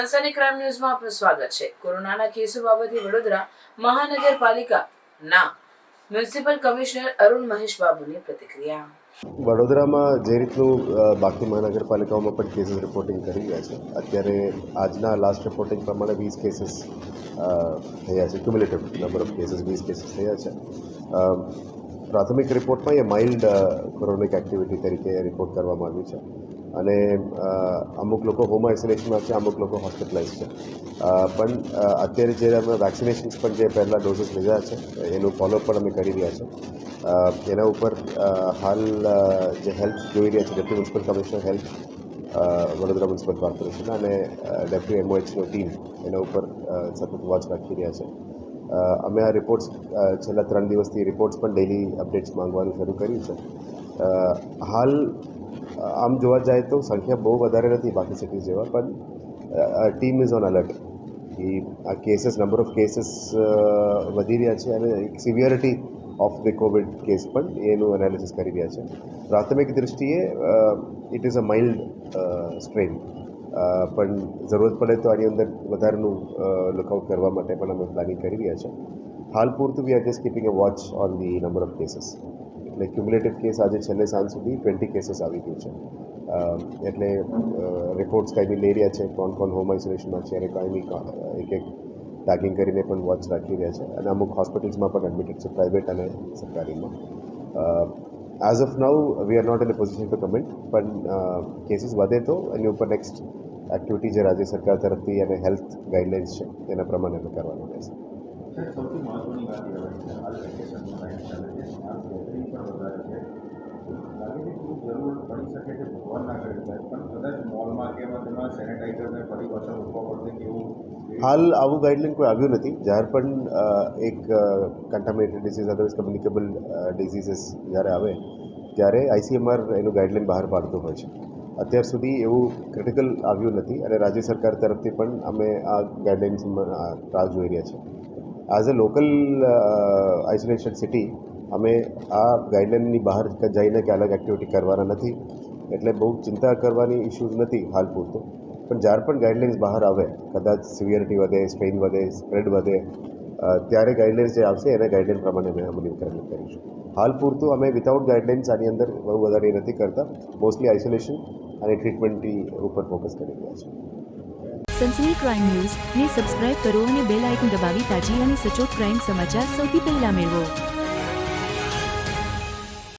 સનસની crime ન્યૂઝમાં આપનું સ્વાગત છે. કોરોનાના કેસો બાબતે વડોદરા મહાનગરપાલિકાના મ્યુનિસિપલ કમિશનર અરુણ મહેશ બાબુની પ્રતિક્રિયા. વડોદરામાં જે રીતનું બાકી મહાનગરપાલિકાઓમાં પણ કેસીસ રિપોર્ટિંગ કરી રહ્યા છે. અત્યારે આજના લાસ્ટ રિપોર્ટિંગ પ્રમાણે વીસ કેસીસ થયા છે. ક્યુમ્યુલેટિવ નંબર ઓફ કેસીસ વીસ કેસીસ થયા છે. પ્રાથમિક રિપોર્ટમાં એ માઇલ્ડ કોરોનિક એક્ટિવિટી તરીકે રિપોર્ટ કરવામાં આવ્યું છે. અને અમુક લોકો હોમ આઇસોલેશનમાં છે, અમુક લોકો હોસ્પિટલાઇઝ છે. પણ અત્યારે જે અમે વેક્સિનેશન્સ પણ જે પહેલાં ડોઝીસ લીધા છે, એનું ફોલોઅપ પણ અમે કરી રહ્યા છે એના ઉપર હાલ જે હેલ્થ જોઈ રહ્યા છે, deputy municipal commissioner health Vadodara municipal corporation અને ડેપ્યુટી એમઓએચનો ટીમ એના ઉપર સતત વોચ રાખી રહ્યા છે. અમે આ રિપોર્ટ્સ છેલ્લા ત્રણ દિવસથી રિપોર્ટ્સ પણ ડેલી અપડેટ્સ માંગવાનું શરૂ કર્યું છે. હાલ આમ જોવા જાય તો સંખ્યા બહુ વધારે નથી બાકી સિટીઝ જેવા, પણ ટીમ ઇઝ ઓન અલર્ટ કે આ કેસીસ નંબર ઓફ કેસીસ વધી રહ્યા છે અને એક severity of the covid case પણ એનું એનાલિસિસ કરી રહ્યા છે. પ્રાથમિક દૃષ્ટિએ it is a mild strain પણ જરૂરત પડે તો આની અંદર વધારેનું લુકઆઉટ કરવા માટે પણ અમે પ્લાનિંગ કરી રહ્યા છે. હાલ પૂરતું we are just keeping a watch on the number of cases એટલે ક્યુમ્યુલેટિવ કેસ આજે છેલ્લે સાંજ સુધી ટ્વેન્ટી કેસીસ આવી ગયું છે. એટલે રિપોર્ટ્સ કાંઈ બી લઈ રહ્યા છે. કોણ કોણ હોમ આઇસોલેશનમાં છે, અને કાંઈ બી એક એક ટાગિંગ કરીને પણ વોચ રાખી રહ્યા છે. અને અમુક હોસ્પિટલ્સમાં પણ એડમિટેડ છે પ્રાઇવેટ અને સરકારીમાં. As of now we are not in a position to comment પણ કેસીસ વધે તો એની ઉપર નેક્સ્ટ એક્ટિવિટી જે રાજ્ય સરકાર તરફથી અને હેલ્થ ગાઈડલાઇન્સ છે, એના પ્રમાણે અમે કરવાનું રહેશે. સૌથી મહત્વની વાત એ છે, હાલ વેકેશનનો ટાઈમ ચાલે છે માસ ગેધરિંગ પણ વધારે છે લાગે છે કે જરૂર પડી શકે છે ભગવાનના કરી જાય. પણ કદાચ મોલમાં કે એમાં તેમાં સેનેટાઈઝરને ફરી પાછળ મૂકવા પડશે કે એવું હાલ આવું ગાઈડલાઇન કોઈ આવ્યું નથી. જ્યારે પણ એક contaminated disease otherwise communicable diseases જ્યારે આવે, ત્યારે આઈસીએમઆર એનું ગાઈડલાઇન બહાર પાડતું હોય છે. અત્યાર સુધી એવું ક્રિટિકલ આવ્યું નથી અને રાજ્ય સરકાર તરફથી પણ અમે આ ગાઈડલાઇન્સ રાહ જોઈ રહ્યા છીએ. As a local isolation city અમે આ ગાઈડલાઇનની બહાર જઈને કે અલગ એક્ટિવિટી કરવાના નથી. એટલે બહુ ચિંતા કરવાની ઇશ્યુઝ નથી હાલ પૂરતો. પણ જ્યારે પણ ગાઈડલાઇન્સ બહાર આવે, કદાચ સિવિયરિટી વધે સ્ટ્રેઇન વધે સ્પ્રેડ વધે ત્યારે ગાઈડલાઇન્સ જે આવશે એના ગાઈડલાઇન પ્રમાણે અમે અમલીકરણ કરીશું. હાલ પૂરતું અમે વિથઆઉટ ગાઈડલાઇન્સ આની અંદર બહુ વધારે નથી કરતા. મોસ્ટલી આઇસોલેશન અને ટ્રીટમેન્ટની ઉપર ફોકસ કરી રહ્યા છીએ. સનસની ક્રાઇમ ન્યૂઝ ને સબસ્ક્રાઇબ કરો અને બેલ આઇકન દબાવી તાજી અને સચોટ ક્રાઇમ સમાચાર સૌથી પહેલા મેળવો.